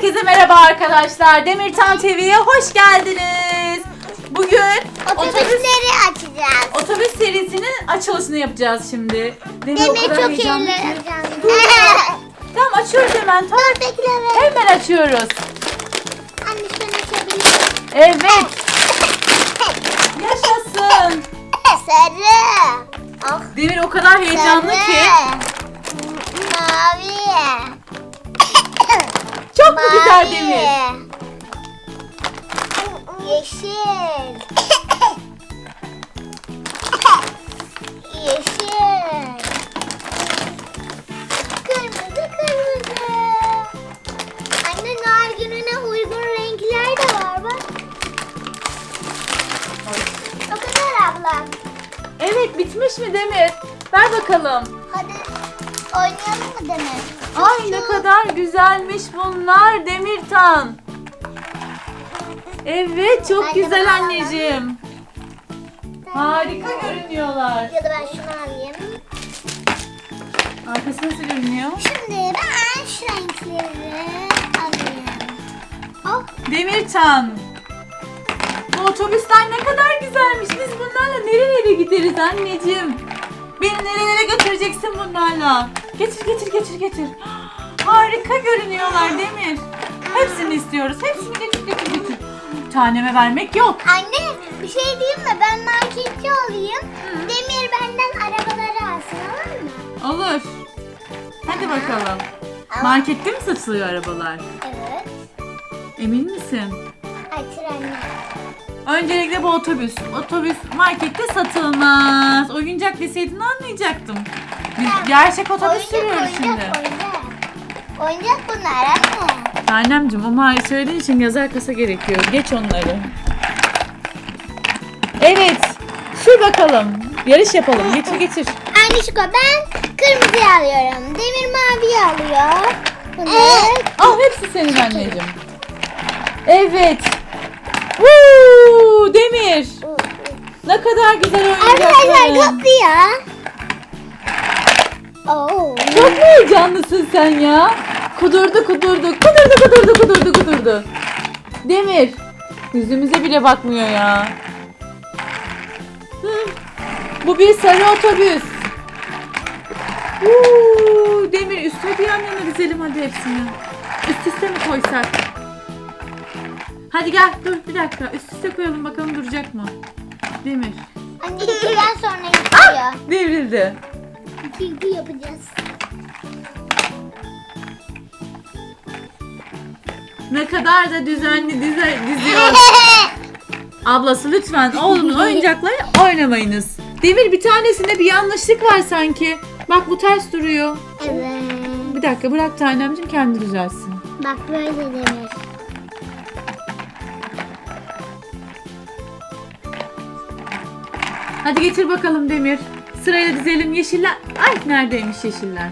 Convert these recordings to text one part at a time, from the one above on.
Herkese merhaba arkadaşlar. Demirtan TV'ye hoş geldiniz. Bugün otobüs, Otobüsleri açacağız. otobüs serisinin açılışını yapacağız şimdi. Demir, o Demir kadar çok heyecanlı ki. eğlenceli. Tamam açıyoruz hemen. Tamam. Dur bekle be. Hemen açıyoruz. Anne sen açabilirsin. Evet. Yaşasın. Sarı. Ah. Demir o kadar heyecanlı ki. Mavi. Güzel. Demir? Yeşil. Yeşil. Kırmızı kırmızı. Anne Noel gününe uygun renkler de var bak. O kadar abla. Evet bitmiş mi Demir? Ver bakalım. Hadi oynayalım mı Demir? Ay ne kadar güzelmiş bunlar Demirtan. Evet çok Hadi güzel anneciğim. Harika görünüyorlar. Ya da ben şunu alayım. Arkası nasıl görünüyor? Şimdi ben şu renkleri alayım. Oh, Demirtan. Bu otobüsler ne kadar güzelmiş. Biz bunlarla nerelere gideriz anneciğim? Beni nerelere götüreceksin bunlarla? Getir getir getir getir. Harika görünüyorlar Demir. Hepsini istiyoruz. Hepsini getir getir getir. Taneme vermek yok. anne bir şey diyeyim mi? Ben marketçi olayım. Demir benden arabaları alsın olur mu? Olur. Hadi bakalım. Markette mi satılıyor arabalar? Evet. Emin misin? Ay trenle. Öncelikle bu otobüs. Otobüs markette satılmaz. Oyuncak deseydin anlayacaktım. Biz gerçek otobüs sürüyoruz oyuncak, şimdi. oyuncak. Oyuncak bunlar anne. Annemciğim o mali söylediğin için yazar kasa gerekiyor. Geç onları. Evet. Sür bakalım. Yarış yapalım. Getir getir. Annişko ben kırmızıyı alıyorum. Demir maviyi alıyor. Bunu. Al hepsi senin anneciğim. Evet. Demir. Ne kadar güzel Arkadaşlar oyuncakların. topluyor. Oo. Çok mu heyecanlısın sen ya? Kudurdu kudurdu. Kudurdu kudurdu kudurdu kudurdu. Demir. Yüzümüze bile bakmıyor ya. Hı. Bu bir sarı otobüs. Uuu, Demir üstüne bir yan yana dizelim hadi hepsini. Üst üste mi koysak? Hadi gel dur bir dakika. Üst üste koyalım bakalım duracak mı? Demir. Anne ikiden sonra yıkıyor. Devrildi. İki iki yapacağız. Ne kadar da düzenli dize, diziyor. Ablası lütfen oğlumun oyuncakları oynamayınız. Demir bir tanesinde bir yanlışlık var sanki. Bak bu ters duruyor. evet. Bir dakika bırak tanemcim kendi düzelsin. Bak böyle denir. Hadi getir bakalım Demir. Sırayla dizelim yeşiller. Ay neredeymiş yeşiller?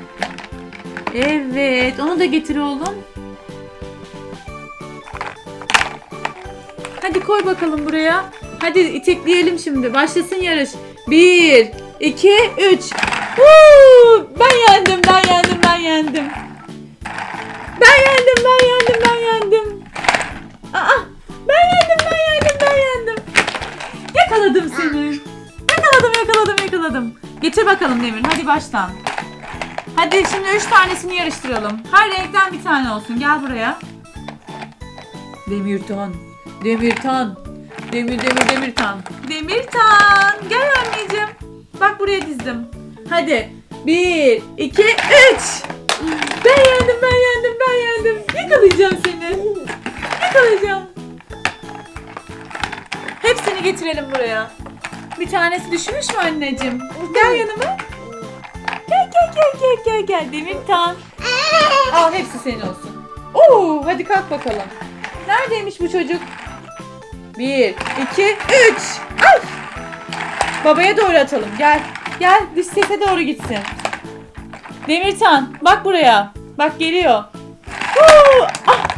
Evet onu da getir oğlum. Hadi koy bakalım buraya. Hadi itekleyelim şimdi. Başlasın yarış. Bir, iki, üç. Woo! Ben yendim, ben yendim, ben yendim. Ben yendim, ben yendim, ben yendim. Aa, ben yendim, yakaladım. Getir bakalım Demir. Hadi baştan. Hadi şimdi üç tanesini yarıştıralım. Her renkten bir tane olsun. Gel buraya. Demirtan. Demirtan. Demir demir demirtan. Demirtan. Gel anneciğim. Bak buraya dizdim. Hadi. Bir, iki, üç. Ben yendim, ben yendim, ben yendim. Yakalayacağım seni. Yakalayacağım. Hepsini getirelim buraya. Bir tanesi düşmüş mü anneciğim? Gel yanıma. Gel gel gel gel gel gel Demirtan. Al hepsi senin olsun. Oo, hadi kalk bakalım. Neredeymiş bu çocuk? Bir, iki, üç. Ay! Babaya doğru atalım. Gel. Gel sese doğru gitsin. Demirtan bak buraya. Bak geliyor. Huu! Ah!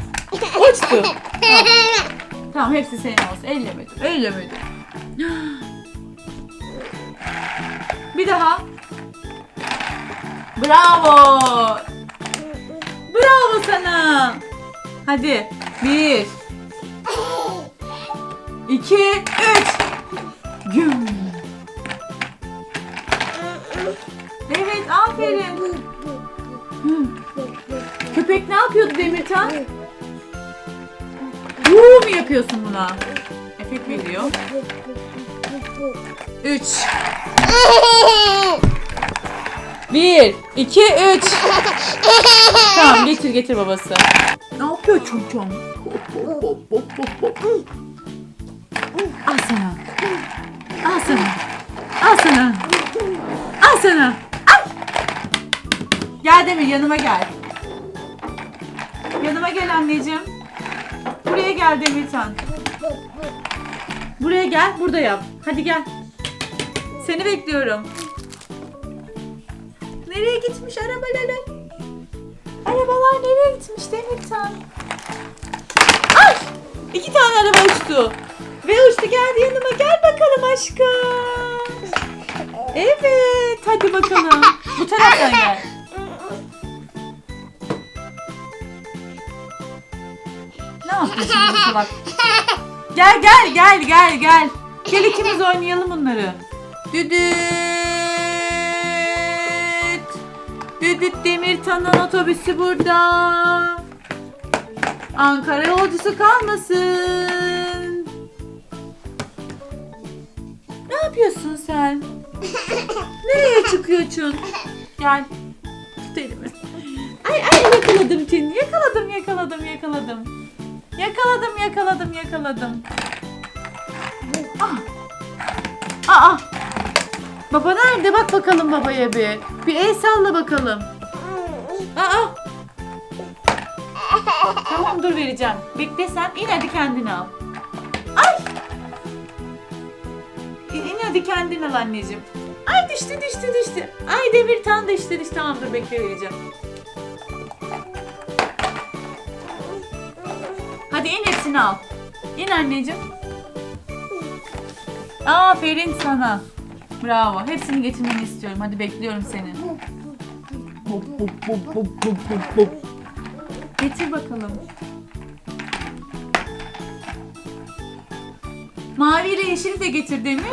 Uçtu. Tamam. tamam hepsi senin olsun. Ellemedim. Ellemedim. Bir daha. Bravo. Bravo sana. Hadi. Bir. iki, üç. Güm. Evet aferin. Köpek ne yapıyordu Demirtan? Vuu mu yapıyorsun buna? Efekt veriyor. Üç. Bir, iki, üç. tamam getir getir babası. Ne yapıyor çocuğum? Al sana. Al sana. Al sana. Al sana. Gel Demir yanıma gel. Yanıma gel anneciğim. Buraya gel Demirtan. Buraya gel. Burada yap. Hadi gel. Seni bekliyorum. Nereye gitmiş arabalar? Arabalar nereye gitmiş Demirtan? Ay! İki tane araba uçtu. Ve uçtu geldi yanıma. Gel bakalım aşkım. Evet. Hadi bakalım. Bu taraftan gel. Ne yapıyorsun bu salak? Gel gel gel gel gel. Gel ikimiz oynayalım bunları. Düdüt. Düdüt Demirtan'ın otobüsü burada. Ankara yolcusu kalmasın. Ne yapıyorsun sen? Nereye çıkıyorsun? Gel. Tut elimi. Ay ay yakaladım seni. Yakaladım yakaladım yakaladım. Yakaladım yakaladım yakaladım. Ah. Aa. Baba nerede? Bak bakalım babaya bir. Bir el salla bakalım. Aa. Tamam dur vereceğim. Bekle sen. İn hadi kendini al. Ay. İn, in hadi kendin al anneciğim. Ay düştü düştü düştü. Ay demir tam düştü düştü. Tamam dur bekle vereceğim. İn hepsini al. İn anneciğim. Aferin sana. Bravo. Hepsini getirmeni istiyorum. Hadi bekliyorum seni. Getir bakalım. Mavi ile yeşili de getir Demir.